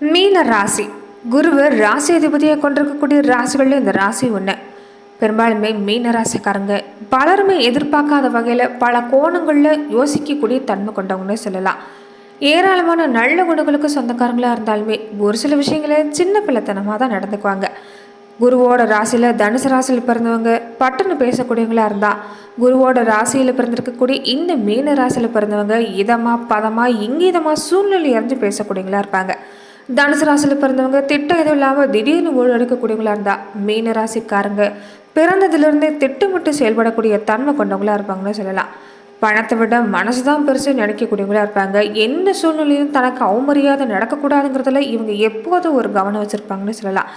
மீன ராசி. குருவு ராசி அதிபதியாக கொண்டிருக்கக்கூடிய ராசிகளில் இந்த ராசி ஒன்று பெரும்பாலுமே மீன ராசிக்காரங்க. பலருமே எதிர்பார்க்காத வகையில் பல கோணங்களில் யோசிக்கக்கூடிய தன்மை கொண்டவங்கன்னு சொல்லலாம். ஏராளமான நல்ல குணங்களுக்கு சொந்தக்காரங்களாக இருந்தாலுமே ஒரு சில விஷயங்களை சின்ன பிள்ளைத்தனமாக தான் நடந்துக்குவாங்க. குருவோட ராசியில் தனுசு ராசியில் பிறந்தவங்க பட்டுன்னு பேசக்கூடியவங்களா இருந்தால் குருவோட ராசியில் பிறந்திருக்கக்கூடிய இந்த மீன ராசியில் பிறந்தவங்க இதமாக பதமாக இங்கீதமாக சூழ்நிலை அறிஞ்சு பேசக்கூடியவங்களா இருப்பாங்க. தனுசு ராசியில் பிறந்தவங்க திட்டம் எதுவும் இல்லாமல் திடீர்னு ஓடு எடுக்கக்கூடியவங்களா இருந்தால் மீன ராசிக்காரங்க. பிறந்ததுலேருந்தே திட்டமிட்டு செயல்படக்கூடிய தன்மை கொண்டவங்களா இருப்பாங்கன்னு சொல்லலாம். பணத்தை விட மனசு தான் பெருசு நினைக்கக்கூடியவங்களா இருப்பாங்க. எந்த சூழ்நிலையும் தனக்கு அவமரியாதை நடக்கக்கூடாதுங்கிறதுல இவங்க எப்போதும் ஒரு கவனம் வச்சுருப்பாங்கன்னு சொல்லலாம்.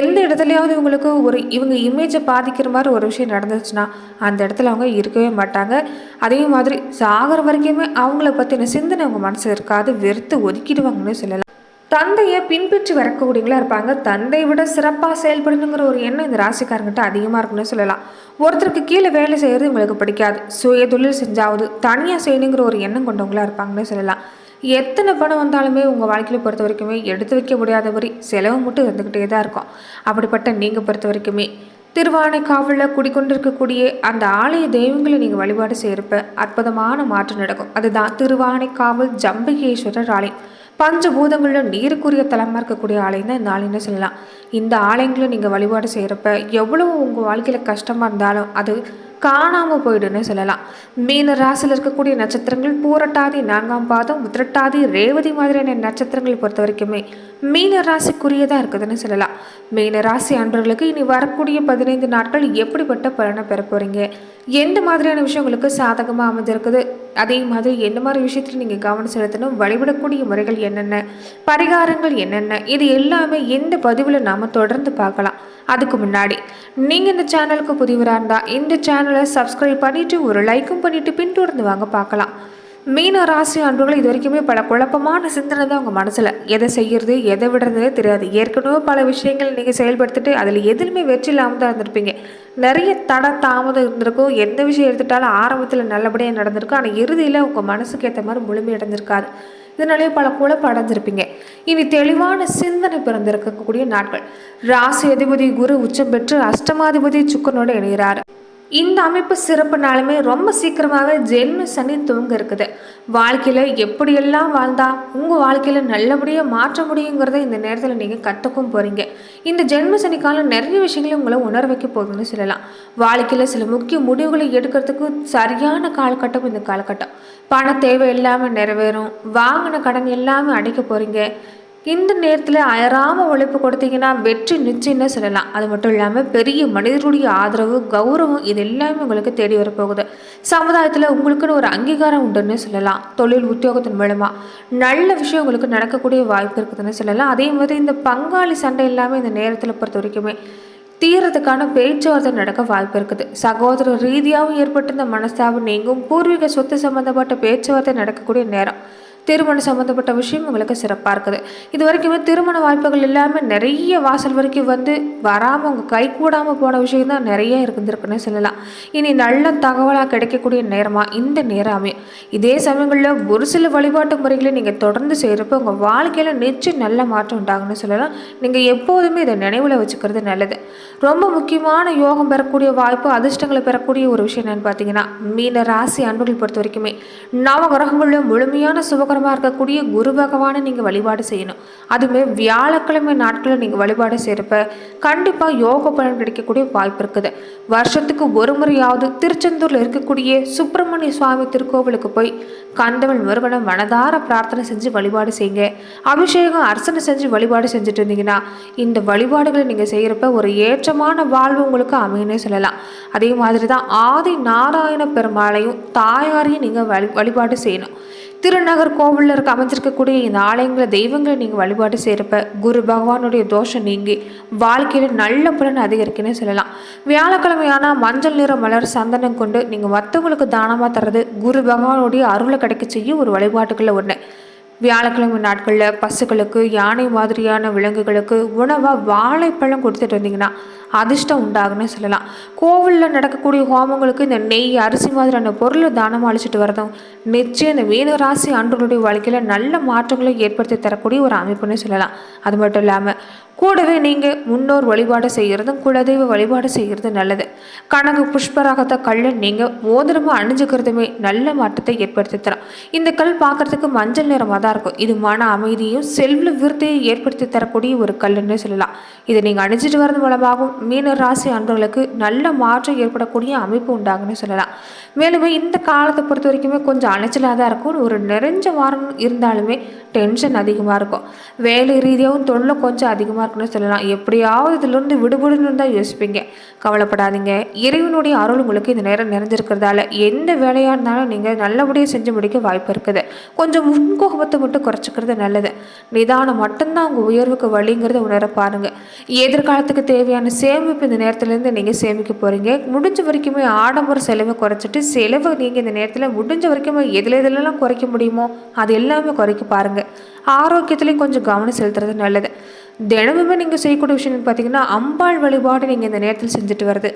எந்த இடத்துலையாவது இவங்களுக்கு ஒரு இவங்க இமேஜை பாதிக்கிற மாதிரி ஒரு விஷயம் நடந்துச்சுன்னா அந்த இடத்துல அவங்க இருக்கவே மாட்டாங்க. அதே மாதிரி சாகிற வரைக்குமே அவங்கள பற்றின சிந்தனை அவங்க மனசு இருக்காது. வெறுத்து ஒதுக்கிடுவாங்கன்னு சொல்லலாம். தந்தையை பின்பற்றி வரக்கூடியவங்களா இருப்பாங்க. தந்தையை விட சிறப்பாக செயல்படணுங்கிற ஒரு எண்ணம் இந்த ராசிக்காரங்கிட்ட அதிகமாக இருக்குன்னு சொல்லலாம். ஒருத்தருக்கு கீழே வேலை செய்கிறது இவங்களுக்கு பிடிக்காது. சுய தொழில் செஞ்சாவது தனியாக செய்யணுங்கிற ஒரு எண்ணம் கொண்டவங்களா இருப்பாங்கன்னு சொல்லலாம். எத்தனை பணம் வந்தாலுமே உங்கள் வாழ்க்கையில் பொறுத்த வரைக்குமே எடுத்து வைக்க முடியாத மாதிரி செலவு மட்டும் இருந்துக்கிட்டே தான் இருக்கும். அப்படிப்பட்ட நீங்கள் பொறுத்த வரைக்குமே திருவானைக்காவலில் குடிக்கொண்டிருக்கக்கூடிய அந்த ஆலய தெய்வங்களை நீங்கள் வழிபாடு செய்கிறப்ப அற்புதமான மாற்றம் நடக்கும். அதுதான் திருவானைக்காவல் ஜம்பகேஸ்வரர் ஆலயம். பஞ்சபூதங்களில் நீருக்குரிய தலமாக இருக்கக்கூடிய ஆலயம் தான் இந்த ஆலயம்னு சொல்லலாம். இந்த ஆலயங்களும் நீங்கள் வழிபாடு செய்கிறப்ப எவ்வளோ உங்கள் வாழ்க்கையில் கஷ்டமாக இருந்தாலும் அது காணாமல் போயிடுன்னு சொல்லலாம். மீன ராசியில் இருக்கக்கூடிய நட்சத்திரங்கள் பூரட்டாதி நான்காம் பாதம் உத்திரட்டாதி ரேவதி மாதிரியான நட்சத்திரங்கள் பொறுத்த வரைக்குமே மீன ராசிக்குரியதாக இருக்குதுன்னு சொல்லலாம். மீன ராசி அன்பர்களுக்கு இனி வரக்கூடிய பதினைந்து நாட்கள் எப்படிப்பட்ட பலனை பெற போகிறீங்க எந்த மாதிரியான விஷயம் உங்களுக்கு சாதகமாக அமைஞ்சிருக்குது? அதே மாதிரி எந்த மாதிரி விஷயத்தில் நீங்கள் கவனம் செலுத்தணும்? வழிபடக்கூடிய முறைகள் என்னென்ன? பரிகாரங்கள் என்னென்ன? இது எல்லாமே எந்த பதிவில் நாம் தொடர்ந்து பார்க்கலாம். அதுக்கு முன்னாடி. நீங்கள் இந்த சேனலுக்கு புதியவராக இருந்தால் இந்த சேனலை சப்ஸ்கிரைப் பண்ணிவிட்டு ஒரு லைக்கும் பண்ணிவிட்டு பின்தொடர்ந்து வாங்க பார்க்கலாம். மீன ராசி அன்புகள் இது வரைக்குமே பல குழப்பமான சிந்தனை தான் உங்கள் மனசில். எதை செய்கிறது எதை விடுறதுனே தெரியாது. ஏற்கனவே பல விஷயங்கள் நீங்கள் செயல்படுத்திட்டு அதில் எதுலையுமே வெற்றி இல்லாமல் தான் இருந்திருப்பீங்க. நிறைய தட தாமதம் இருந்திருக்கும். எந்த விஷயம் எடுத்துட்டாலும் ஆரம்பத்தில் நல்லபடியாக நடந்திருக்கும். ஆனால் இறுதியில் உங்கள் மனசுக்கு ஏற்ற மாதிரி முழுமையடைஞ்சிருக்காரு இதனாலேயே பல குழப்பம் அடைஞ்சிருப்பீங்க இனி தெளிவான சிந்தனை பிறந்திருக்கக்கூடிய நாட்கள். ராசி அதிபதி குரு உச்சம் பெற்று அஷ்டமாதிபதி சுக்கனோடு இணைகிறார். இந்த அமைப்பு சிறப்புனாலுமே ரொம்ப சீக்கிரமாகவே ஜென்ம சனி துவங்க இருக்குது. வாழ்க்கையில் எப்படியெல்லாம் வாழ்ந்தால் உங்கள் வாழ்க்கையில் நல்லபடியாக மாற்ற முடியுங்கிறத இந்த நேரத்தில் நீங்கள் கற்றுக்கும் போகிறீங்க இந்த ஜென்ம சனிக்காலம் நிறைய விஷயங்களை உங்களை உணர வைக்க போகுதுன்னு சொல்லலாம். வாழ்க்கையில் சில முக்கிய முடிவுகளை எடுக்கிறதுக்கு சரியான காலகட்டம் இந்த காலகட்டம். பண தேவை இல்லாமல் நிறைவேறும். வாங்கின கடன் எல்லாமே அடைக்க போகிறீங்க இந்த நேரத்தில் அயராமல் உழைப்பு கொடுத்தீங்கன்னா வெற்றி நிச்சயம்னு சொல்லலாம். அது மட்டும் இல்லாமல் பெரிய மனிதருடைய ஆதரவு கௌரவம் இது எல்லாமே உங்களுக்கு தேடி வரப்போகுது சமுதாயத்தில் உங்களுக்குன்னு ஒரு அங்கீகாரம் உண்டுன்னு சொல்லலாம். தொழில் உத்தியோகத்தின் மூலமாக நல்ல விஷயம் உங்களுக்கு நடக்கக்கூடிய வாய்ப்பு இருக்குதுன்னு சொல்லலாம். அதே மாதிரி இந்த பங்காளி சண்டை எல்லாமே இந்த நேரத்தில் பொறுத்த வரைக்குமே தீரத்துக்கான பேச்சுவார்த்தை நடக்க வாய்ப்பு இருக்குது. சகோதர ரீதியாகவும் ஏற்பட்டிருந்த மனஸ்தாபம் நீங்கும். பூர்வீக சொத்து சம்பந்தப்பட்ட பேச்சுவார்த்தை நடக்கக்கூடிய நேரம். திருமணம் சம்மந்தப்பட்ட விஷயம் உங்களுக்கு சிறப்பாக இருக்குது. இது வரைக்குமே திருமண வாய்ப்புகள் இல்லாமல் நிறைய வாசல் வரைக்கும் வந்து வராமல் உங்கள் கை கூடாமல் போன விஷயம் தான் நிறைய இருந்திருக்குன்னு சொல்லலாம். இனி நல்ல தகவலாக கிடைக்கக்கூடிய நேரமாக இந்த நேரமே. இதே சமயங்களில் ஒரு சில வழிபாட்டு முறைகளை நீங்கள் தொடர்ந்து செய்கிறப்ப உங்கள் வாழ்க்கையில் நிச்சயம் நல்ல மாற்றம் உண்டாகுன்னு சொல்லலாம். நீங்கள் எப்போதுமே இதை நினைவில் வச்சுக்கிறது நல்லது. ரொம்ப முக்கியமான யோகம் பெறக்கூடிய வாய்ப்பு அதிர்ஷ்டங்களை பெறக்கூடிய ஒரு விஷயம் என்னென்னு பார்த்தீங்கன்னா மீன ராசி அன்புகள் பொறுத்த வரைக்குமே. நவகிரகங்களில் முழுமையான சுபகர சுபகரமாக இருக்கக்கூடிய குரு பகவானை நீங்கள் வழிபாடு செய்யணும். அதுவுமே வியாழக்கிழமை நாட்களில் நீங்கள் வழிபாடு செய்கிறப்ப கண்டிப்பாக யோக பலன் கிடைக்கக்கூடிய வாய்ப்பு இருக்குது. வருஷத்துக்கு ஒரு முறையாவது திருச்செந்தூரில் இருக்கக்கூடிய சுப்பிரமணிய சுவாமி திருக்கோவிலுக்கு போய் கந்தவன் முருகனை மனதார பிரார்த்தனை செஞ்சு வழிபாடு செய்யுங்க. அபிஷேகம் அர்ச்சனை செஞ்சு வழிபாடு செஞ்சுட்டு இருந்தீங்கன்னா இந்த வழிபாடுகளை நீங்கள் செய்கிறப்ப ஒரு ஏற்றமான வாழ்வு உங்களுக்கு அமையனே சொல்லலாம். அதே மாதிரி தான் ஆதி நாராயண பெருமாளையும் தாயாரையும் நீங்கள் வழி வழிபாடு செய்யணும். திருநகர் கோவிலில் இருக்க அமைஞ்சிருக்கக்கூடிய இந்த ஆலயங்களை தெய்வங்களை நீங்கள் வழிபாடு செய்கிறப்ப குரு பகவானுடைய தோஷம் நீங்கி வாழ்க்கையில் நல்ல புலன் அதிகரிக்குன்னு சொல்லலாம். வியாழக்கிழமையான மஞ்சள் நிற மலர் சந்தனம் கொண்டு நீங்கள் மற்றவங்களுக்கு தானமாக தர்றது குரு பகவானுடைய அருளை கிடைக்க செய்யும் ஒரு வழிபாட்டுக்குள்ள ஒன்று வியாழக்கிழமை நாட்களில் பசுக்களுக்கு யானை மாதிரியான விலங்குகளுக்கு உணவாக வாழைப்பழம் கொடுத்துட்டு வந்தீங்கன்னா அதிர்ஷ்டம் உண்டாகுன்னு சொல்லலாம். கோவிலில் நடக்கக்கூடிய ஹோமங்களுக்கு இந்த நெய் அரிசி மாதிரியான பொருளை தானமாக அழிச்சிட்டு வரதும் நிச்சயம் இந்த மீனராசி அன்றுடைய வாழ்க்கையில் நல்ல மாற்றங்களை ஏற்படுத்தி தரக்கூடிய ஒரு அமைப்புன்னு சொல்லலாம். அது மட்டும் இல்லாமல் கூடவே நீங்கள் முன்னோர் வழிபாடு செய்கிறதும் குலதெய்வ வழிபாடு செய்கிறது நல்லது. கனகு புஷ்பராகத்த கல்லை நீங்கள் மோதிரமாக அணிஞ்சுக்கிறதுமே நல்ல மாற்றத்தை ஏற்படுத்தி தரும் இந்த கல் பார்க்கறதுக்கு மஞ்சள் நிறமாக தான் இருக்கும். இது மன அமைதியும் செல்வ விருத்தையும் ஏற்படுத்தி தரக்கூடிய ஒரு கல்லுன்னு சொல்லலாம். இதை நீங்கள் அணிஞ்சிட்டு வரது மூலமாகவும் மீன ராசி அன்பர்களுக்கு நல்ல மாற்றம் ஏற்படக்கூடிய அமைப்பு உண்டாகுன்னு சொல்லலாம். மேலுமே இந்த காலத்தை பொறுத்த வரைக்குமே கொஞ்சம் அலைச்சலாக தான் இருக்கும். ஒரு நிறைஞ்ச வாரம் இருந்தாலுமே டென்ஷன் அதிகமாக இருக்கும். வேலை ரீதியாகவும் தொழிலும் கொஞ்சம் அதிகமாக இருக்குன்னு சொல்லலாம். எப்படியாவது இதுலேருந்து விடுபடணும்னு தான் யோசிப்பீங்க. கவலைப்படாதீங்க. இறைவனுடைய அருள் உங்களுக்கு இந்த நேரம் நிறைஞ்சிருக்கிறதால எந்த வேலையாக இருந்தாலும் நீங்கள் நல்லபடியாக செஞ்சு முடிக்க வாய்ப்பு இருக்குது. கொஞ்சம் முன்கோபத்தை மட்டும் குறைச்சிக்கிறது நல்லது. நிதானம் மட்டும்தான் உங்கள் உயர்வுக்கு வழிங்கிறத உணர பாருங்கள் எதிர்காலத்துக்கு தேவையான சேமிப்பு இந்த நேரத்துலேருந்து நீங்கள் சேமிக்க போகிறீங்க முடிஞ்ச வரைக்குமே ஆடம்பர செலவை குறைச்சிட்டு செலவை நீங்கள் இந்த நேரத்தில் முடிஞ்ச வரைக்குமே எதில் எதுலலாம் குறைக்க முடியுமோ அது எல்லாமே குறைக்க பாருங்கள் ஆரோக்கியத்துலேயும் கொஞ்சம் கவனம் செலுத்துறது நல்லது. தினமுமே நீங்கள் செய்யக்கூடிய விஷயம் பார்த்தீங்கன்னா அம்பாள் வழிபாடு நீங்கள் இந்த நேரத்தில் செஞ்சுட்டு வருது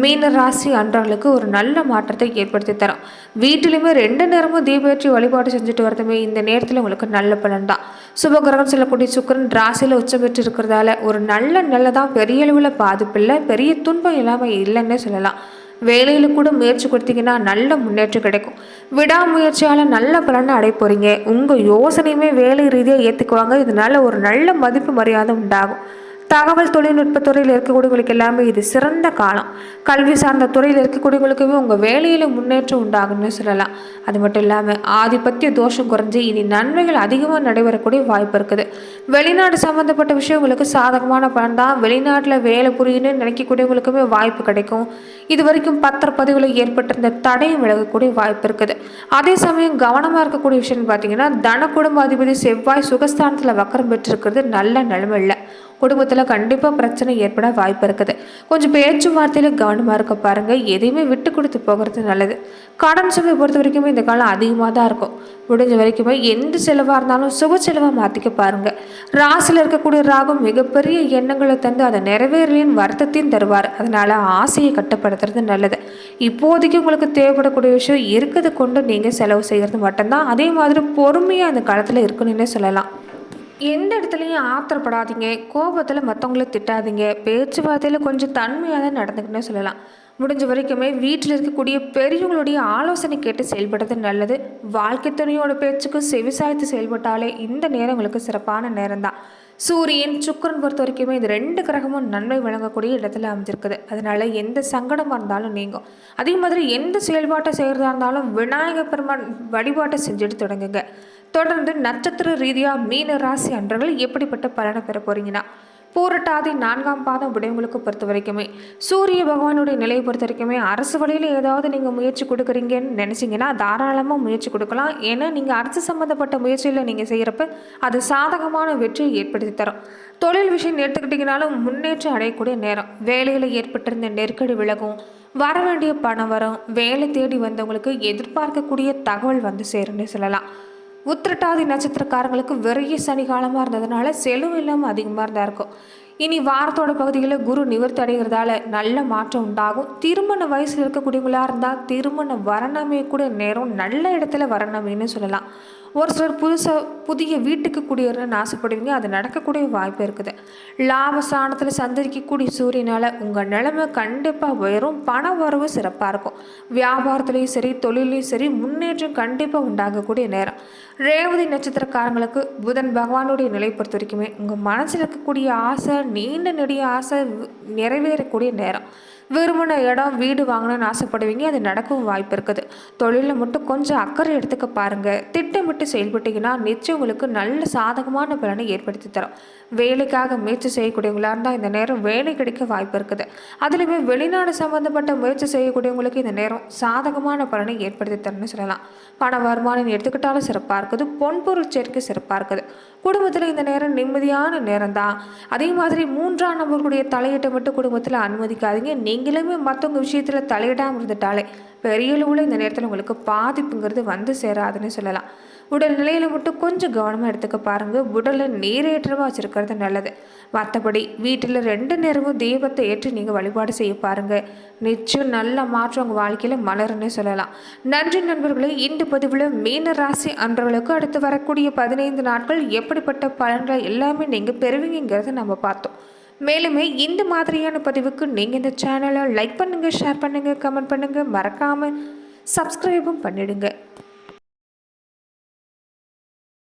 மீன ராசி அன்றாளுக்கு ஒரு நல்ல மாற்றத்தை ஏற்படுத்தி தரும். வீட்டிலுமே ரெண்டு நேரமும் தீபேற்றி வழிபாடு செஞ்சுட்டு வரதுமே இந்த நேரத்தில் உங்களுக்கு நல்ல பலன் தான். சுபகிரகம் சொல்லக்கூடிய சுக்கரன் ராசியில் உச்சம் பெற்று இருக்கிறதால ஒரு நல்ல நல்லதாக பெரிய அளவில் பாதிப்பில்லை. பெரிய துன்பம் இல்லாமல் இல்லைன்னே சொல்லலாம். வேலையில் கூட முயற்சி கொடுத்தீங்கன்னா நல்ல முன்னேற்றம் கிடைக்கும். விடாமுயற்சியால் நல்ல பலனை அடைய போகிறீங்க உங்கள் யோசனையுமே வேலை ரீதியாக ஏற்றுக்குவாங்க இதனால ஒரு நல்ல மதிப்பு மரியாதை உண்டாகும். தகவல் தொழில்நுட்ப துறையில் இருக்கக்கூடியவங்களுக்கு எல்லாமே இது சிறந்த காலம். கல்வி சார்ந்த துறையில் இருக்கக்கூடியவங்களுக்குமே உங்கள் வேலையில் முன்னேற்றம் உண்டாகும்னு சொல்லலாம். அது மட்டும் இல்லாமல் ஆதிபத்திய தோஷம் குறைஞ்சி இனி நன்மைகள் அதிகமாக நடைபெறக்கூடிய வாய்ப்பு இருக்குது. வெளிநாடு சம்மந்தப்பட்ட விஷயங்களுக்கு சாதகமான பலன் தான் வெளிநாட்டில் வேலை புரியுன்னு நினைக்கக்கூடியவங்களுக்குமே வாய்ப்பு கிடைக்கும். இது வரைக்கும் பத்திரப்பதிவில் ஏற்பட்டிருந்த தடையும் விலகக்கூடிய வாய்ப்பு இருக்குது. அதே சமயம் கவனமாக இருக்கக்கூடிய விஷயம்னு பார்த்தீங்கன்னா தன குடும்ப அதிபதி செவ்வாய் சுகஸ்தானத்தில் வக்கரம் பெற்றிருக்கிறது நல்ல நிலைமை இல்லை. குடும்பத்தில் கண்டிப்பாக பிரச்சனை ஏற்பட வாய்ப்பு இருக்குது. கொஞ்சம் பேச்சுவார்த்தையில் கவனமாக இருக்க பாருங்கள் எதையுமே விட்டு கொடுத்து போகிறது நல்லது. கடன் சுமை பொறுத்த வரைக்குமே இந்த காலம் அதிகமாக தான் இருக்கும். முடிஞ்ச வரைக்குமே எந்த செலவாக இருந்தாலும் சுப செலவாக மாற்றிக்க பாருங்கள் ராசியில் இருக்கக்கூடிய ராகம் மிகப்பெரிய எண்ணங்களை தந்து அதை நிறைவேறலின் வருத்தத்தையும் தருவார். அதனால் ஆசையை கட்டுப்படுத்துறது நல்லது. இப்போதைக்கு உங்களுக்கு தேவைப்படக்கூடிய விஷயம் இருக்கிறது கொண்டு நீங்கள் செலவு செய்கிறது மட்டும்தான். அதே மாதிரி பொறுமையாக அந்த காலத்தில் இருக்கணும்னே சொல்லலாம். எந்த இடத்துலையும் ஆத்திரப்படாதீங்க. கோபத்தில் மற்றவங்கள திட்டாதீங்க. பேச்சுவார்த்தையில் கொஞ்சம் தன்மையாக தான் நடந்துக்கிட்டே சொல்லலாம். முடிஞ்ச வரைக்குமே வீட்டில் இருக்கக்கூடிய பெரியவங்களுடைய ஆலோசனை கேட்டு செயல்படுறது நல்லது. வாழ்க்கை துணையோட பேச்சுக்கு செவிசாய்த்து செயல்பட்டாலே இந்த நேரம் உங்களுக்கு சிறப்பான நேரம் தான் சூரியன் சுக்கரன் பொறுத்த வரைக்குமே இது ரெண்டு கிரகமும் நன்மை வழங்கக்கூடிய இடத்துல அமைஞ்சிருக்குது. அதனால எந்த சங்கடமாக இருந்தாலும் நீங்கும். அதே மாதிரி எந்த செயல்பாட்டை செய்கிறதா இருந்தாலும் விநாயகர் பெருமான் வழிபாட்டை செஞ்சுட்டு தொடங்குங்க. தொடர்ந்து நட்சத்திர ரீதியாக மீன ராசி அன்றர்கள் எப்படிப்பட்ட பலனை பெற போறீங்கன்னா பூரட்டாதி நான்காம் பாதம் உடையவங்களுக்கு பொறுத்த வரைக்குமே சூரிய பகவானுடைய நிலையை பொறுத்த வரைக்குமே அரசு வழியில் ஏதாவது நீங்கள் முயற்சி கொடுக்குறீங்கன்னு நினச்சிங்கன்னா தாராளமாக முயற்சி கொடுக்கலாம். ஏன்னா நீங்கள் அரசு சம்மந்தப்பட்ட முயற்சியில் நீங்கள் செய்கிறப்ப அது சாதகமான வெற்றியை ஏற்படுத்தி தரும். தொழில் விஷயம் எடுத்துக்கிட்டிங்கனாலும் முன்னேற்றம் அடையக்கூடிய நேரம். வேலையில் ஏற்பட்டிருந்த நெருக்கடி விலகும் வர வேண்டிய பணம் வரும் வேலை தேடி வந்தவங்களுக்கு எதிர்பார்க்கக்கூடிய தகவல் வந்து சேரும்னு சொல்லலாம். உத்திரட்டாதி நட்சத்திரக்காரங்களுக்கு வெறிய சனி காலமாக இருந்ததுனால செலவு இல்லாமல் அதிகமாக இருந்தா இருக்கும். இனி வாரத்தோட பகுதியில் குரு நிவர்த்தி அடைகிறதால நல்ல மாற்றம் உண்டாகும். திருமண வயசில் இருக்கக்கூடியவங்களா இருந்தால் திருமண வரணமே கூட நேரம் நல்ல இடத்துல வரணமைன்னு சொல்லலாம். ஒரு சிலர் புதுசாக புதிய வீட்டுக்கு குடியேறணும்னு ஆசைப்படுவீங்க. அது நடக்கக்கூடிய வாய்ப்பு இருக்குது. லாபஸ்தானத்தில் சந்தரிக்கக்கூடிய சூரியனால் உங்கள் நிலைமை கண்டிப்பாக உயரும். பண வரவு சிறப்பாக இருக்கும். வியாபாரத்துலேயும் சரி தொழிலையும் சரி முன்னேற்றம் கண்டிப்பாக உண்டாகக்கூடிய நேரம். ரேவதி நட்சத்திரக்காரங்களுக்கு புதன் பகவானுடைய நிலை பொறுத்த வரைக்குமே உங்கள் மனசில் இருக்கக்கூடிய ஆசை நீண்ட நெடிய ஆசை நிறைவேறக்கூடிய நேரம். விரும்பின இடம் வீடு வாங்கணும்னு ஆசைப்படுவீங்க. அது நடக்கவும் வாய்ப்பு இருக்குது தொழிலில் மட்டும் கொஞ்சம் அக்கறை எடுத்துக்க பாருங்கள் திட்டமிட்டு செயல்பட்டீங்கன்னா நிச்சயம் உங்களுக்கு நல்ல சாதகமான பலனை ஏற்படுத்தி தரும். வேலைக்காக முயற்சி செய்யக்கூடியவங்களா இருந்தால் இந்த நேரம் வேலை கிடைக்க வாய்ப்பு இருக்குது அதுலேயுமே வெளிநாடு சம்மந்தப்பட்ட முயற்சி செய்யக்கூடியவங்களுக்கு இந்த நேரம் சாதகமான பலனை ஏற்படுத்தி தரணும்னு சொல்லலாம். பண வருமானம் எடுத்துக்கிட்டாலும் சிறப்பாக இருக்குது. பொன்பொருள் சேர்க்கை சிறப்பாக இருக்குது. குடும்பத்தில் இந்த நேரம் நிம்மதியான நேரம் தான் அதே மாதிரி மூன்றாம் நபர்களுடைய தலையீட்டை மட்டும் குடும்பத்தில் அனுமதிக்காதீங்க. நீங்களுமே மற்றவங்க விஷயத்தில் தலையிடாமல் இருந்துட்டாலே பெரிய அளவில் இந்த நேரத்தில் உங்களுக்கு பாதிப்புங்கிறது வந்து சேராதுன்னு சொல்லலாம். உடல்நிலையில் மட்டும் கொஞ்சம் கவனமாக எடுத்துக்க பாருங்கள் உடலை நீரேற்றமாக வச்சுருக்கிறது நல்லது. மற்றபடி வீட்டில் ரெண்டு நேரமும் தெய்வத்தை ஏற்றி நீங்கள் வழிபாடு செய்ய பாருங்கள் நிச்சயம் நல்ல மாற்றம் உங்கள் வாழ்க்கையில் மலருன்னு சொல்லலாம். நன்றி நண்பர்களே இந்த பதிவில் மீன ராசி அன்றவர்களுக்கு அடுத்து வரக்கூடிய பதினைந்து நாட்கள் எப்படிப்பட்ட பலன்களை எல்லாமே நீங்கள் பெறுவீங்கிறத நம்ம பார்த்தோம். மேலுமே இந்த மாதிரியான பதிவுக்கு நீங்கள் இந்த சேனலை லைக் பண்ணுங்கள் ஷேர் பண்ணுங்கள் கமெண்ட் பண்ணுங்கள் மறக்காமல் சப்ஸ்கிரைபும் பண்ணிடுங்க.